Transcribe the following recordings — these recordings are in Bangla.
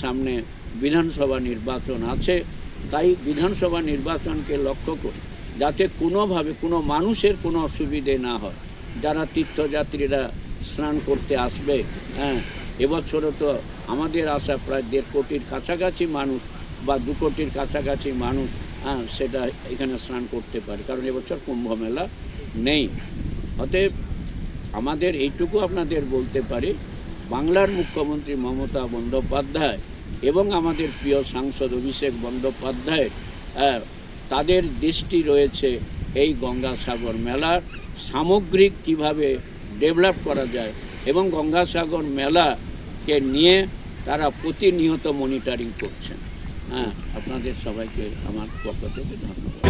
সামনে বিধানসভা নির্বাচন আছে, তাই বিধানসভা নির্বাচনকে লক্ষ্য করি, যাতে কোনোভাবে কোনো মানুষের কোনো অসুবিধে না হয়। যারা তীর্থযাত্রীরা স্নান করতে আসবে হ্যাঁ এবছরও তো আমাদের আশা প্রায় দেড় কোটির কাছাকাছি মানুষ বা দু কোটির কাছাকাছি মানুষ হ্যাঁ সেটা এখানে স্নান করতে পারে, কারণ এবছর কুম্ভ মেলা নেই। অতএব আমাদের এইটুকু আপনাদের বলতে পারি বাংলার মুখ্যমন্ত্রী মমতা বন্দ্যোপাধ্যায় এবং আমাদের প্রিয় সাংসদ অভিষেক বন্দ্যোপাধ্যায় আহ, তাদের দৃষ্টি রয়েছে এই গঙ্গাসাগর মেলার সামগ্রিক কীভাবে ডেভেলপ করা যায় এবং গঙ্গাসাগর মেলাকে নিয়ে তারা প্রতিনিয়ত মনিটরিং করছেন। হ্যাঁ আপনাদের সবাইকে আমার পক্ষ থেকে ধন্যবাদ।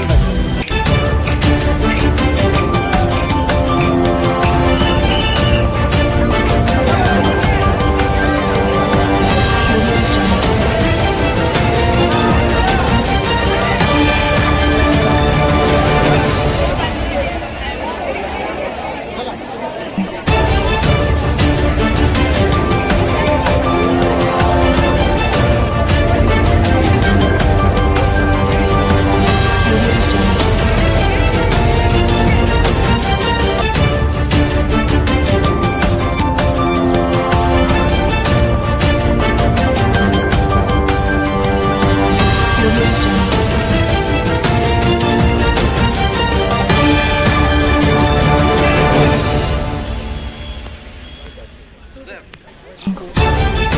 成功。